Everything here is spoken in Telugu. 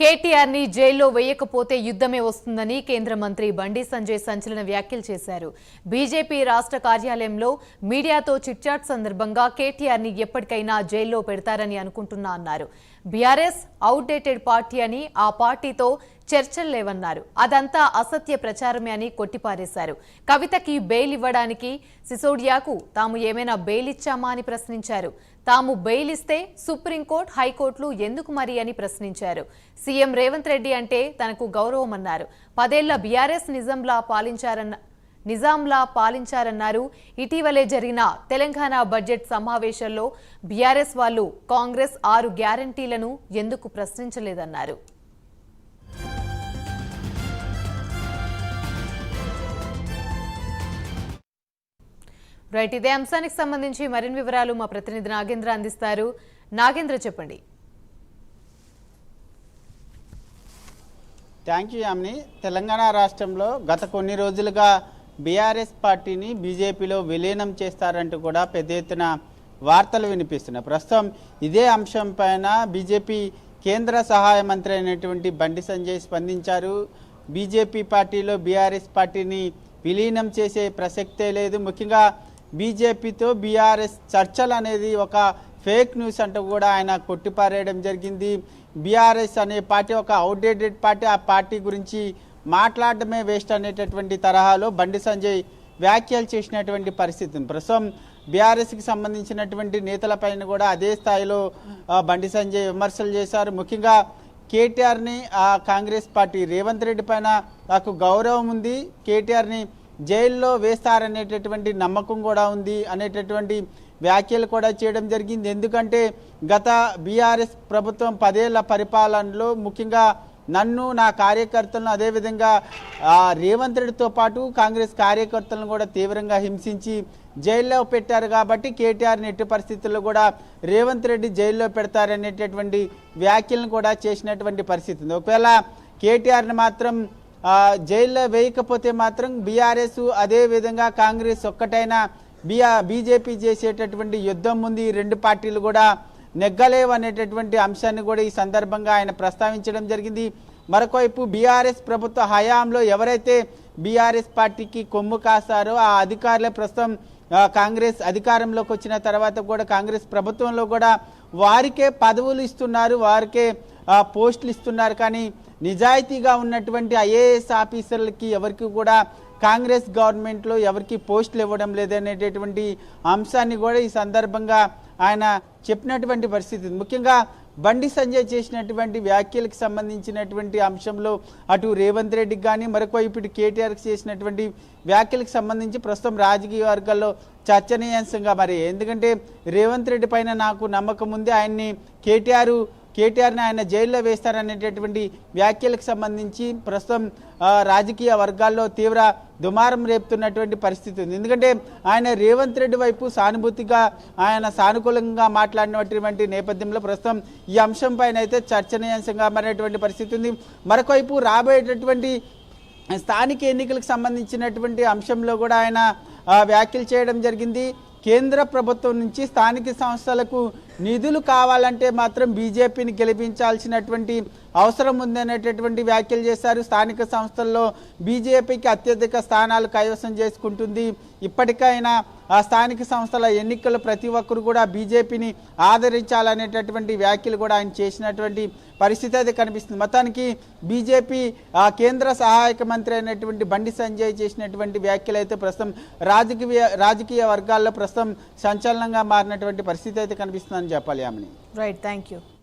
కేటీఆర్ని జైల్లో వేయకపోతే యుద్ధమే వస్తుందని కేంద్ర మంత్రి బండి సంజయ్ సంచలన వ్యాఖ్యలు చేశారు. బీజేపీ రాష్ట్ర కార్యాలయంలో మీడియాతో చిట్చాట్ సందర్భంగా కేటీఆర్ని ఎప్పటికైనా జైల్లో పెడతారని అనుకుంటున్నా అన్నారు. బీఆర్ఎస్ అవుట్డేటెడ్ పార్టీ అని ఆ పార్టీతో చర్చలు లేవన్నారు. అదంతా అసత్య ప్రచారమే అని కొట్టిపారేశారు. కవితకి బెయిల్ ఇవ్వడానికి సిసోడియాకు తాము ఏమైనా బెయిల్ ఇచ్చామా అని ప్రశ్నించారు. తాము బెయిల్ ఇస్తే సుప్రీంకోర్టు హైకోర్టులు ఎందుకు మరి అని ప్రశ్నించారు. సీఎం రేవంత్ రెడ్డి అంటే తనకు గౌరవమన్నారు. పదేళ్ళ బీఆర్ఎస్ నిజంలా పాలించారన్న నిజాంలా పాలించారన్నారు. ఇటీవలే జరిగిన తెలంగాణ బడ్జెట్ సమావేశంలో బీఆర్ఎస్ వాళ్ళు కాంగ్రెస్ ఆరు గ్యారంటీలను ఎందుకు ప్రశ్నించలేదన్నారు. రైట్ ఇదే అంశానికి సంబంధించి మరిన్ని వివరాలు మా ప్రతినిధి నాగేంద్ర అందిస్తారు. నాగేంద్ర చెప్పండి. Thank you Yamini. తెలంగాణ రాష్ట్రంలో గత కొన్ని రోజులుగా బీఆర్ఎస్ పార్టీని బీజేపీలో విలీనం చేస్తారంటూ కూడా పెద్ద ఎత్తున వార్తలు వినిపిస్తున్నాయి. ప్రస్తుతం ఇదే అంశం పైన బీజేపీ కేంద్ర సహాయ మంత్రి అయినటువంటి బండి సంజయ్ స్పందించారు. బీజేపీ పార్టీలో బీఆర్ఎస్ పార్టీని విలీనం చేసే ప్రసక్తే లేదు. ముఖ్యంగా బీజేపీతో బీఆర్ఎస్ చర్చలు అనేది ఒక ఫేక్ న్యూస్ అంటూ కూడా ఆయన కొట్టిపారేయడం జరిగింది. బీఆర్ఎస్ అనే పార్టీ ఒక అవుట్డేటెడ్ పార్టీ. ఆ పార్టీ గురించి మాట్లాడడమే వేస్ట్ అనేటటువంటి తరహాలో బండి సంజయ్ వ్యాఖ్యలు చేసినటువంటి పరిస్థితి ఉంది. ప్రస్తుతం బీఆర్ఎస్కి సంబంధించినటువంటి నేతలపైన కూడా అదే స్థాయిలో బండి సంజయ్ విమర్శలు చేశారు. ముఖ్యంగా కేటీఆర్ని ఆ కాంగ్రెస్ పార్టీ రేవంత్ రెడ్డి పైన నాకు గౌరవం ఉంది. కేటీఆర్ని జైల్లో వేస్తారనేటటువంటి నమ్మకం కూడా ఉంది అనేటటువంటి వ్యాఖ్యలు కూడా చేయడం జరిగింది. ఎందుకంటే గత బీఆర్ఎస్ ప్రభుత్వం పదేళ్ళ పరిపాలనలో ముఖ్యంగా నన్ను నా కార్యకర్తలను అదేవిధంగా రేవంత్ రెడ్డితో పాటు కాంగ్రెస్ కార్యకర్తలను కూడా తీవ్రంగా హింసించి జైల్లో పెట్టారు కాబట్టి కేటీఆర్ నెట్టి పరిస్థితుల్లో కూడా రేవంత్ రెడ్డి జైల్లో పెడతారనేటటువంటి వ్యాఖ్యలను కూడా చేసినటువంటి పరిస్థితి ఉంది. ఒకవేళ కేటీఆర్ని మాత్రం జైల్లో వేయకపోతే మాత్రం బీఆర్ఎస్ అదేవిధంగా కాంగ్రెస్ ఒక్కటైనా బీఆ బీజేపీ చేసేటటువంటి యుద్ధం ఉంది. రెండు పార్టీలు కూడా నెగ్గలేవు అనేటటువంటి అంశాన్ని కూడా ఈ సందర్భంగా ఆయన ప్రస్తావించడం జరిగింది. మరొకవైపు బీఆర్ఎస్ ప్రభుత్వ హయాంలో ఎవరైతే బీఆర్ఎస్ పార్టీకి కొమ్ము కాస్తారో ఆ అధికారులే ప్రస్తుతం కాంగ్రెస్ అధికారంలోకి వచ్చిన తర్వాత కూడా కాంగ్రెస్ ప్రభుత్వంలో కూడా వారికే పదవులు ఇస్తున్నారు వారికే పోస్టులు ఇస్తున్నారు. కానీ నిజాయితీగా ఉన్నటువంటి ఐఏఎస్ ఆఫీసర్లకి ఎవరికి కూడా కాంగ్రెస్ గవర్నమెంట్లో ఎవరికి పోస్టులు ఇవ్వడం లేదనేటటువంటి అంశాన్ని కూడా ఈ సందర్భంగా ఆయన చెప్పినటువంటి పరిస్థితి ఉంది. ముఖ్యంగా బండి సంజయ్ చేసినటువంటి వ్యాఖ్యలకు సంబంధించినటువంటి అంశంలో అటు రేవంత్ రెడ్డికి కానీ మరొక ఇప్పుడు కేటీఆర్కి చేసినటువంటి వ్యాఖ్యలకు సంబంధించి ప్రస్తుతం రాజకీయ వర్గాల్లో చర్చనీయాంశంగా మరి ఎందుకంటే రేవంత్ రెడ్డి పైన నాకు నమ్మకం ఉంది ఆయన్ని కేటీఆర్ కేటీఆర్ని ఆయన జైల్లో వేస్తారనేటటువంటి వ్యాఖ్యలకు సంబంధించి ప్రస్తుతం రాజకీయ వర్గాల్లో తీవ్ర దుమారం రేపుతున్నటువంటి పరిస్థితి ఉంది. ఎందుకంటే ఆయన రేవంత్ రెడ్డి వైపు సానుభూతిగా ఆయన సానుకూలంగా మాట్లాడినటువంటి నేపథ్యంలో ప్రస్తుతం ఈ అంశం పైన అయితే చర్చనీయాంశంగా మారినటువంటి పరిస్థితి ఉంది. మరొకవైపు రాబోయేటటువంటి స్థానిక ఎన్నికలకు సంబంధించినటువంటి అంశంలో కూడా ఆయన వ్యాఖ్యలు చేయడం జరిగింది. కేంద్ర ప్రభుత్వం నుంచి స్థానిక సంస్థలకు నిధులు కావాలంటే మాత్రం బీజేపీని గెలిపించాల్సినటువంటి అవసరం ఉందనేటటువంటి వ్యాఖ్యలు చేశారు. స్థానిక సంస్థల్లో బీజేపీకి అత్యధిక స్థానాలు కైవసం చేసుకుంటుంది. ఇప్పటికైనా స్థానిక సంస్థల ఎన్నికలు ప్రతి ఒక్కరు కూడా బీజేపీని ఆదరించాలనేటటువంటి వ్యాఖ్యలు కూడా ఆయన చేసినటువంటి పరిస్థితి అయితే కనిపిస్తుంది. మొత్తానికి బీజేపీ కేంద్ర సహాయక మంత్రి అయినటువంటి బండి సంజయ్ చేసినటువంటి వ్యాఖ్యలు అయితే ప్రస్తుతం రాజకీయ రాజకీయ వర్గాల్లో ప్రస్తుతం సంచలనంగా మారినటువంటి పరిస్థితి అయితే కనిపిస్తుందని చెప్పాలి ఆమెని రైట్ థ్యాంక్ యూ